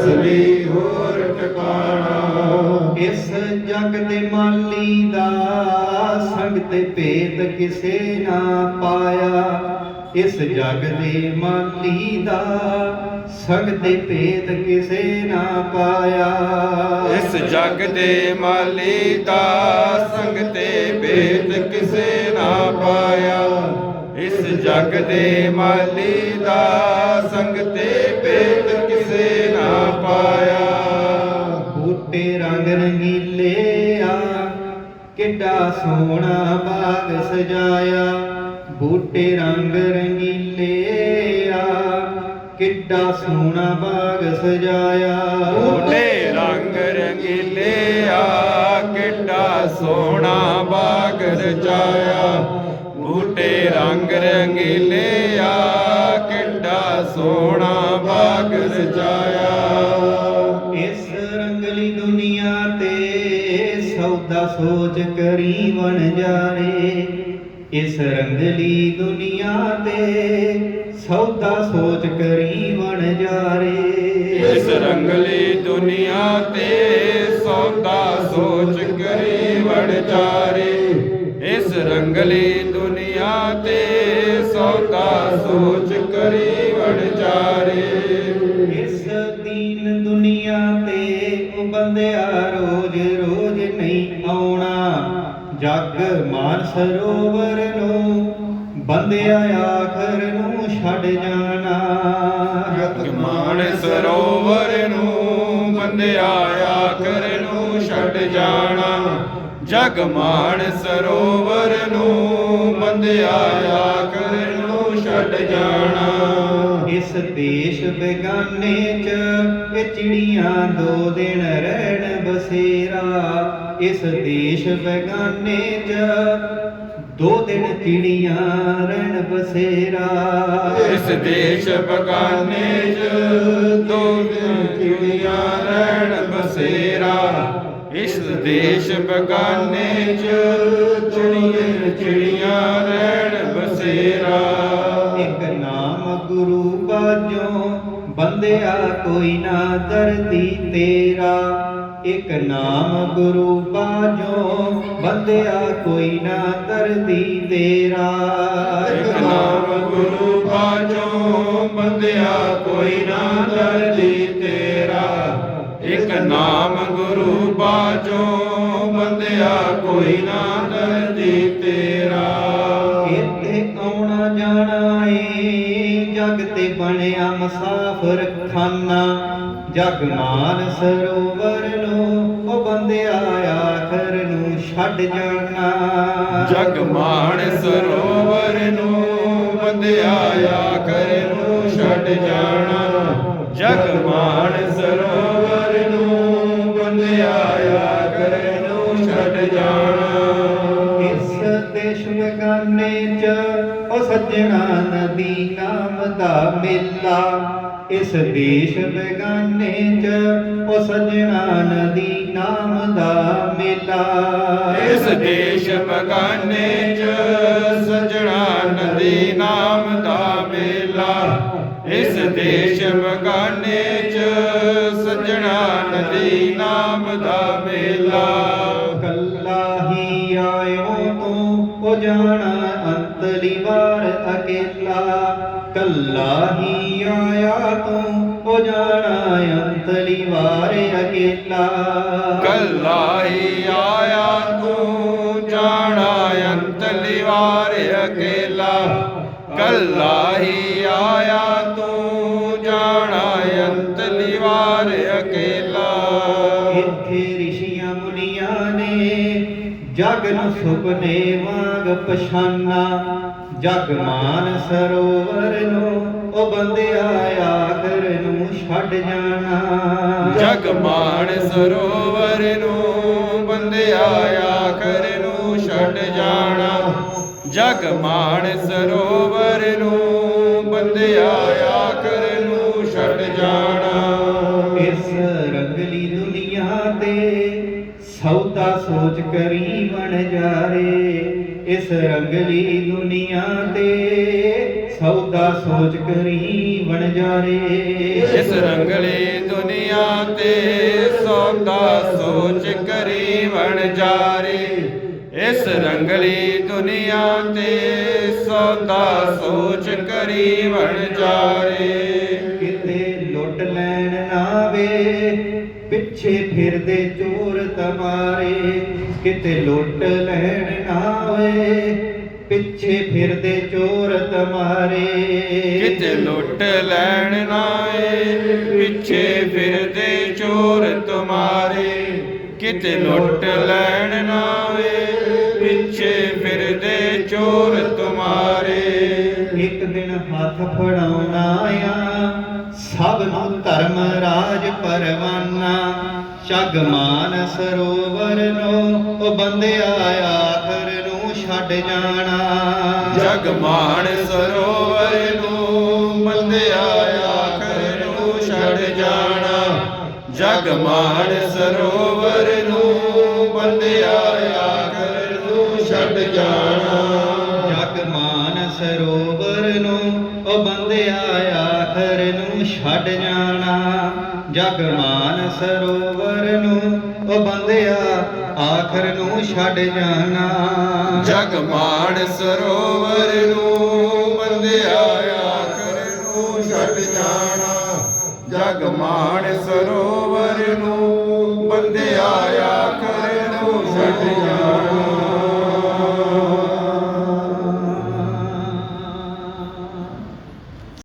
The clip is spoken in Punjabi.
ਸਲੀ ਹੋਰ ਟਿਕਾਣਾ। ਇਸ ਜਗ ਦੇ ਮਾਲੀ ਦਾ ਸੰਗ ਤੇ ਭੇਦ ਕਿਸੇ ਨਾ ਪਾਇਆ। ਇਸ ਜਗ ਦੇ ਮਾਲੀ ਦਾ ਸੰਗ ਤੇ ਭੇਦ ਕਿਸੇ ਨਾ ਪਾਇਆ। ਇਸ ਜਗ ਦੇ ਮਾਲੀ ਦਾ ਸੰਗ ਤੇ ਭੇਦ ਕਿਸੇ ਨਾ ਪਾਇਆ। ਇਸ ਜਗ ਦੇ ਮਾਲੀ ਦਾ ਸੰਗ ਤੇ ਭੇਦ ਕਿਸੇ ਨਾ ਪਾਇਆ। ਬੂਟੇ ਰੰਗ ਰੰਗੀਲੇ ਆ ਕਿੱਡਾ ਸੋਹਣਾ ਬਾਗ ਸਜਾਇਆ। ਬੂਟੇ ਰੰਗ ਰੰਗੀਲੇ ਆ ਕਿੱਡਾ ਸੋਹਣਾ ਬਾਗ ਸਜਾਇਆ। ਬੂਟੇ ਰੰਗ ਰੰਗੀਲੇ ਆ ਕਿੱਡਾ ਸੋਹਣਾ ਬਾਗ ਰਚਾਇਆ ਬੂਟੇ ਰੰਗ ਰੰਗੀਲੇ ਆ ਕਿੱਡਾ ਸੋਹਣਾ ਬਾਗ ਰਚਾਇਆ ਇਸ ਰੰਗਲੀ ਦੁਨੀਆ ਤੇ ਸੌਦਾ ਸੋਚ ਕਰੀ ਵਣ ਜਾਰੇ ਇਸ ਰੰਗਲੀ ਦੁਨੀਆ ਤੇ ਸੌਦਾ ਸੋਚ ਕਰੀ ਵਣ ਜਾਰੇ ਇਸ ਰੰਗਲੀ ਦੁਨੀਆ ਤੇ ਸੌਦਾ ਸੋਚ ਕਰੀ ਵਣਚਾਰੇ ਇਸ ਰੰਗਲੀ ਦੁਨੀਆ ਤੇ ਸੌਦਾ ਸੋਚ ਕਰੀ ਵਣਚਾਰੇ ਇਸ ਦੀਨ ਦੁਨੀਆ ਤੇ ਉਹ ਬੰਦਿਆ ਰੋਜ਼ ਰੋਜ਼ ਨਹੀਂ ਆਉਣਾ। ਜਗ ਮਾਨ ਸਰੋਵਰ ਨੂੰ ਬੰਦਿਆ ਆਖਰ ਨੂੰ ਛੱਡ ਜਾਣਾ। ਮਾਣ ਸਰੋਵਰ ਨੂੰ ਬੰਦਿਆ ਆਖਰ ਨੂੰ ਛੱਡ ਜਾਣਾ। ਜਗ ਮਾਣ ਸਰੋਵਰ ਨੂੰ ਬੰਦਿਆ ਆਖਰ ਨੂੰ ਛੱਡ ਜਾਣਾ। ਇਸ ਦੇਸ਼ ਬੇਗਾਨੇ ਚ ਇਹ ਚਿੜੀਆਂ ਦੋ ਦਿਨ ਰਹਿਣ ਬਸੇਰਾ। ਇਸ ਦੇਸ਼ ਬੇਗਾਨੇ ਚ ਦੋ ਦਿਨ ਚਿੜੀਆਂ ਰਹਿਣ ਬਸੇਰਾ। ਇਸ ਦੇਸ਼ ਬਗਾਨੇ ਚ ਦੋ ਦਿਨ ਚਿੜੀਆਂ ਰਹਿਣ ਇਸ ਦੇਸ਼ ਬਗਾਨੇ ਚ ਚਿੜੀਆਂ ਚਿੜੀਆਂ ਰਹਿਣ ਬਸੇਰਾ। ਇੱਕ ਨਾਮ ਗੁਰੂ ਬਾਝੋਂ ਬੰਦਿਆ ਕੋਈ ਨਾ ਦਰਦੀ ਤੇਰਾ। ਇੱਕ ਨਾਮ ਗੁਰੂ ਬਾਝੋਂ ਬੰਦਿਆ ਕੋਈ ਨਾ ਦਰਦੀ ਤੇਰਾ। ਇੱਕ ਨਾਮ ਗੁਰੂ ਬਾਝੋਂ ਬੰਦਿਆ ਕੋਈ ਨਾ ਦਰਦੀ ਤੇਰਾ। ਇੱਕ ਨਾਮ ਗੁਰੂ ਬੰਦਿਆ ਕੋਈ ਨਾ ਦਰਦੀ ਤੇਰਾ। ਇੱਥੇ ਆਉਣਾ ਜਾਣਾ ਏ, ਜਗ ਤੇ ਬਣਿਆ ਮਸਾਫਰ ਖਾਨਾ ਜਗ ਮਾਨ ਸਰੋਵਰ ਨੂੰ, ਉਹ ਬੰਦਿਆ ਆਖਰ ਨੂੰ ਛੱਡ ਜਾਣਾ। ਜਗ ਮਾਣ ਸਰੋਵਰ ਨੂੰ, ਬੰਦਿਆ ਆਖਰ ਨੂੰ ਛੱਡ ਜਾਣਾ। ਜਗ ਮਾਣ ਇਸ ਦੇਸ਼ ਬਗਾਨੇ ਚ ਉਹ ਸੱਜਣਾ ਨਦੀ ਨਾਮ ਦਾ ਮੇਲਾ। ਇਸ ਦੇਸ਼ ਬਗਾਨੇ ਚ ਉਹ ਸੱਜਣਾ ਨਦੀ ਨਾਮ ਦਾ ਮੇਲਾ। ਇਸ ਦੇਸ਼ ਬਗਾਨੇ ਚ ਸਜਣਾ ਨਦੀ ਨਾਮ ਦਾ ਮੇਲਾ। ਇਸ ਦੇਸ਼ ਬਗਾਨੇ ਚ ਸੱਜਣਾ ਨਦੀ ਨਾਮ ਦਾ ਮੇਲਾ। ਜਾਣਾ ਅੰਤਲੀ ਵਾਰ ਅਕੇਲਾ। ਕੱਲਾ ਹੀ ਆਇਆ ਤੂੰ ਉਹ ਜਾਣਾ ਅੰਤਲੀ ਵਾਰ ਅਕੇਲਾ। ਕੱਲਾ ਹੀ ਆਇਆ ਤੂੰ ਜਾਣਾ ਅੰਤਲੀ ਵਾਰ ਅਕੇਲਾ। ਕੱਲਾ ਹੀ ਆਇਆ ਤੂੰ ਜਾਣਾ ਅੰਤਲੀ ਵਾਰ ਅਕੇਲਾ। ਇੱਥੇ ਰਿਸ਼ੀਆਂ ਮੁਨੀਆਂ ਨੇ ਜਗ ਨੂੰ ਸੁਪਨੇ ਵਾਂਗ ਪਛਾਨਾ ਜਗ ਮਾਨ ਸਰੋਵਰ ਨੂੰ ਉਹ ਬੰਦਿਆ ਆਖਰ ਨੂੰ ਛੱਡ ਜਾਣਾ। ਜਗ ਮਾਣ ਸਰੋਵਰ ਨੂੰ ਬੰਦਿਆ ਆਖਰ ਨੂੰ ਛੱਡ ਜਾਣਾ। ਜਗ ਮਾਣ ਸਰੋਵਰ ਨੂੰ ਬੰਦਿਆ ਆਖਰ ਨੂੰ ਛੱਡ ਜਾਣਾ। ਇਸ ਰੰਗਲੀ ਦੁਨੀਆ ਤੇ ਸੌਦਾ ਸੋਚ ਕਰੀ ਬਣ ਜਾਰੇ ਇਸ ਰੰਗਲੀ ਦੁਨੀਆ ਤੇ ਸੌਦਾ ਸੋਚ ਕਰੀ ਬਣ ਜਾਰੇ ਇਸ ਰੰਗਲੀ ਦੁਨੀਆ ਤੇ ਸੌਦਾ ਸੋਚ ਕਰੀ ਵਣ ਜਾਰੇ ਇਸ ਰੰਗਲੀ ਦੁਨੀਆ ਤੇ ਸੌਦਾ ਸੋਚ ਕਰੀ ਵਣ ਜਾਰੇ ਕਿਤੇ ਲੁੱਟ ਲੈਣ ਨਾ ਵੇ ਪਿੱਛੇ ਫਿਰਦੇ ਚੋਰ ਤਮਾਰੇ ਕਿਤੇ ਲੁੱਟ ਲੈਣ ਨਾ ਵੇ ਪਿੱਛੇ ਫਿਰਦੇ ਚੋਰ ਤਮਾਰੇ ਕਿਤੇ ਲੁੱਟ ਲੈਣ ਨਾ ਏ ਪਿੱਛੇ ਫਿਰਦੇ ਚੋਰ ਤੁਮਾਰੇ ਕਿਤੇ ਲੁੱਟ ਲੈਣ ਨਾ ਏ ਪਿੱਛੇ ਫਿਰਦੇ ਚੋਰ ਤੁਮਾਰੇ ਇੱਕ ਦਿਨ ਹੱਥ ਫੜਾਉਣਾ ਆ ਸਭ ਨੂੰ ਧਰਮ ਰਾਜ ਪਰਵਾਨਾ ਛਗ ਮਾਨ ਸਰੋਵਰ ਨੂੰ ਉਹ ਬੰਦਿਆ ਆਖਰ ਨੂੰ ਛੱਡ ਜਾਣਾ। ਜਗ ਮਾਣ ਸਰੋਵਰ ਨੂੰ ਬੰਦਿਆ ਆਖਰ ਨੂੰ ਛੱਡ ਜਾਣਾ। ਜਗ ਮਾਣ ਸਰੋਵਰ ਨੂੰ ਬੰਦਿਆ ਆਖਰ ਨੂੰ ਛੱਡ ਜਾਣਾ। ਜਗ ਮਾਨ ਸਰੋਵਰ ਨੂੰ ਉਹ ਬੰਦਿਆ ਆਖਰ ਨੂੰ ਛੱਡ ਜਾਣਾ। ਜਗਮਾਨ ਸਰੋਵਰ ਨੂੰ ਉਹ ਬੰਦਿਆ ਆਖਰ ਨੂੰ ਛੱਡ ਜਾਣਾ। ਜਗ ਜਗਮਾਨ ਸਰੋਵਰ ਨੂੰ ਬੰਦਿਆ ਆਖਰ ਨੂੰ ਛੱਡ ਜਾਣਾ। ਜਗ ਜਗਮਾਨ ਸਰੋਵਰ ਨੂੰ ਬੰਦਿਆ ਆਖਰ ਨੂੰ ਛੱਡ ਜਾਣਾ।